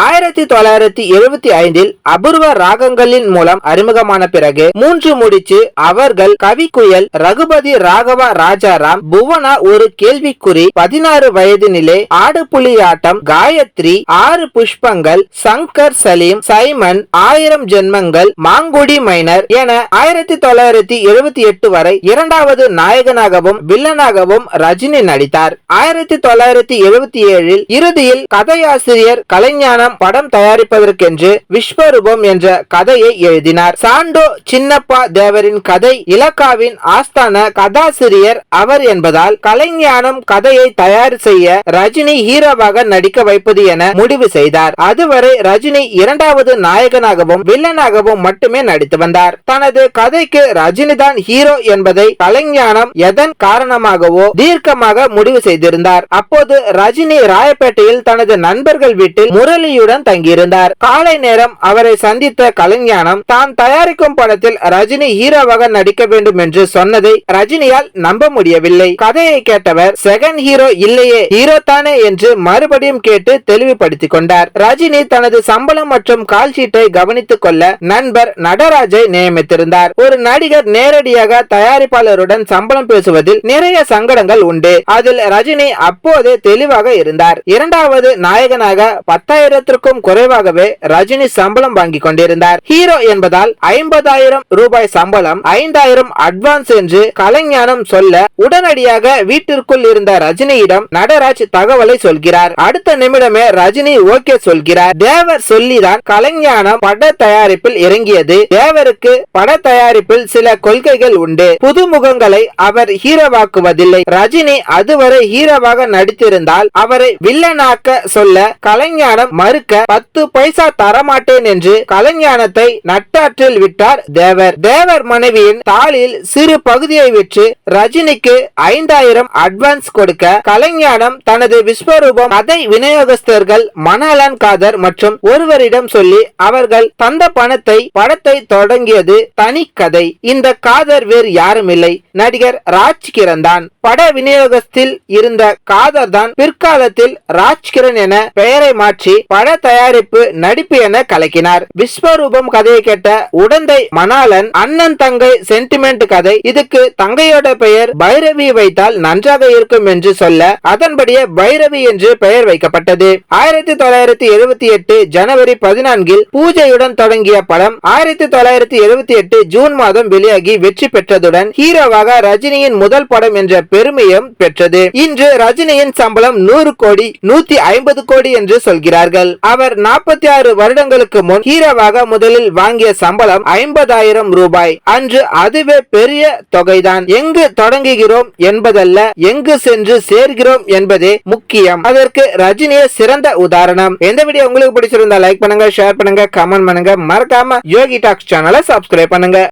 ஆயிரத்தி தொள்ளாயிரத்தி எழுபத்தி ஐந்தில் அபூர்வ ராகங்களின் மூலம் அறிமுகமான பிறகு மூன்று முடிச்சு அவர்கள் கவிக்குயல் ரகுபதி ராகவா ராஜாராம் புவனா ஒரு கேள்விக்குறி பதினாறு வயதினிலே ஆடுபுலியாட்டம் காயத்ரி ஆறு புஷ்பங்கள் சங்கர் சலீம் சைமன் ஆயிரம் ஜென்மங்கள் மாங்குடி மைனர் என ஆயிரத்தி தொள்ளாயிரத்தி எழுபத்தி எட்டு வரை இரண்டாவது நாயகனாகவும் வில்லனாகவும் ரஜினி நடித்தார். ஆயிரத்தி தொள்ளாயிரத்தி எழுபத்தி ஏழில் இறுதியில் கதையாசிரியர் கலைஞானம் படம் தயாரிப்பதற்கென்று விஸ்வரூபம் என்ற கதையை எழுதினார். சாண்டோ சின்னப்பா தேவரின் கதை இலக்காவின் ஆஸ்தான கதாசிரியர் அவர் என்பதால் கலைஞானம் கதையை தயார் செய்ய ரஜினி ஹீரோவாக நடிக்க வைப்பது என முடிவு செய்தார். அதுவரை ரஜினி இரண்டாவது நாயகனாகவும் வில்லனாகவும் மட்டுமே நடித்து வந்தார். தனது கதைக்கு ரஜினி தான் ஹீரோ என்பதை கலைஞானம் எதன் காரணமாகவோ தீர்க்கமாக முடிவு செய்திருந்தார். அப்போது ரஜினி ராயப்பேட்டையில் தனது நண்பர்கள் வீட்டில் ரஜினியுடன் தங்கியிருந்தார். காலை நேரம் அவரை சந்தித்த கலைஞானம் தான் தயாரிக்கும் படத்தில் ரஜினி ஹீரோவாக நடிக்க வேண்டும் என்று சொன்னதை ரஜினியால் நம்ப முடியவில்லை. கதையை கேட்டவர் செகண்ட் ஹீரோ இல்லையே ஹீரோ தானே என்று மறுபடியும் கேட்டு தெளிவுபடுத்திக் கொண்டார். ரஜினி தனது சம்பளம் மற்றும் கால்ஷீட்டை கவனித்துக் கொள்ள நண்பர் நடராஜை நியமித்திருந்தார். ஒரு நடிகர் நேரடியாக தயாரிப்பாளருடன் சம்பளம் பேசுவதில் நிறைய சங்கடங்கள் உண்டு. அதில் ரஜினி அப்போதே தெளிவாக இருந்தார். இரண்டாவது நாயகனாக பத்தாயிரம் பத்தாயிரத்திற்கும் குறைவாகவே ரஜினி சம்பளம் வாங்கி கொண்டிருந்தார். ஹீரோ என்பதால் ஐம்பதாயிரம் ரூபாய் சம்பளம் ஐந்தாயிரம் அட்வான்ஸ் என்று கலைஞானம் சொல்ல உடனடியாக வீட்டிற்குள் இருந்த ரஜினியிடம் நடராஜ் தகவலை சொல்கிறார். அடுத்த நிமிடமே ரஜினி ஓகே சொல்கிறார். தேவர் சொல்லிதான் கலைஞானம் பட தயாரிப்பில் இறங்கியது. தேவருக்கு பட தயாரிப்பில் சில கொள்கைகள் உண்டு. புதுமுகங்களை அவர் ஹீரோவாக்குவதில்லை. ரஜினி அதுவரை ஹீரோவாக நடித்திருந்தால் அவரை வில்லனாக்க சொல்ல கலைஞானம் மறுக்க பத்து பைசா தரமாட்டேன் என்று கலைஞானத்தை நட்டாற்றில் விட்டார் தேவர். தேவர் மனைவியின் தாளில் சிறு பகுதியை விற்று ரஜினிக்கு ஐந்தாயிரம் அட்வான்ஸ் கொடுக்க கலைஞானம் தனது விஸ்வரூபம் கதை விநியோகஸ்தர்கள் மணாலன் காதர் மற்றும் ஒருவரிடம் சொல்லி அவர்கள் தந்த பணத்தை படத்தை தொடங்கியது தனி கதை. இந்த காதர் வேறு யாரும் இல்லை. நடிகர் ராஜ்கிரண் தான். பட விநியோகத்தில் இருந்த காதர் தான் பிற்காலத்தில் ராஜ்கிரண் என பெயரை மாற்றி பட தயாரிப்பு நடிப்பு என கலக்கினார். விஸ்வரூபம் கதையை கேட்ட உடந்தை மணாலன் அண்ணன் தங்கை சென்டிமெண்ட் கதை இதுக்கு தங்கையோட பெயர் பைரவி வைத்தால் நன்றாக இருக்கும் என்று சொல்ல அதன்படியே பைரவி என்று பெயர் வைக்கப்பட்டது. ஆயிரத்தி தொள்ளாயிரத்தி எழுபத்தி எட்டு ஜனவரி பதினான்கில் பூஜையுடன் தொடங்கிய படம் ஆயிரத்தி தொள்ளாயிரத்தி எழுபத்தி எட்டு ஜூன் மாதம் வெளியாகி வெற்றி பெற்றதுடன் ஹீரோவாக ரஜினியின் முதல் படம் என்ற பெருமையும் பெற்றது. இன்று ரஜினியின் சம்பளம் நூறு கோடி நூத்தி ஐம்பது கோடி என்று சொல்கிறார்கள். அவர் நாற்பத்தி ஆறு வருடங்களுக்கு முன் ஹீரோவாக முதலில் வாங்கிய சம்பளம் ஐம்பதாயிரம் ரூபாய். அன்று அதுவே பெரிய தொகைதான். எங்கு தொடங்குகிறோம் என்பதல்ல எங்கு சென்று சேர்கிறோம் என்பதே முக்கியம். அதற்கு ரஜினியே சிறந்த உதாரணம். எந்த வீடியோ உங்களுக்கு பிடிச்சிருந்தா லைக் பண்ணுங்க ஷேர் பண்ணுங்க கமெண்ட் பண்ணுங்க. மறக்காம யோகி டாக்ஸ் சேனலை சப்ஸ்கிரைப் பண்ணுங்க.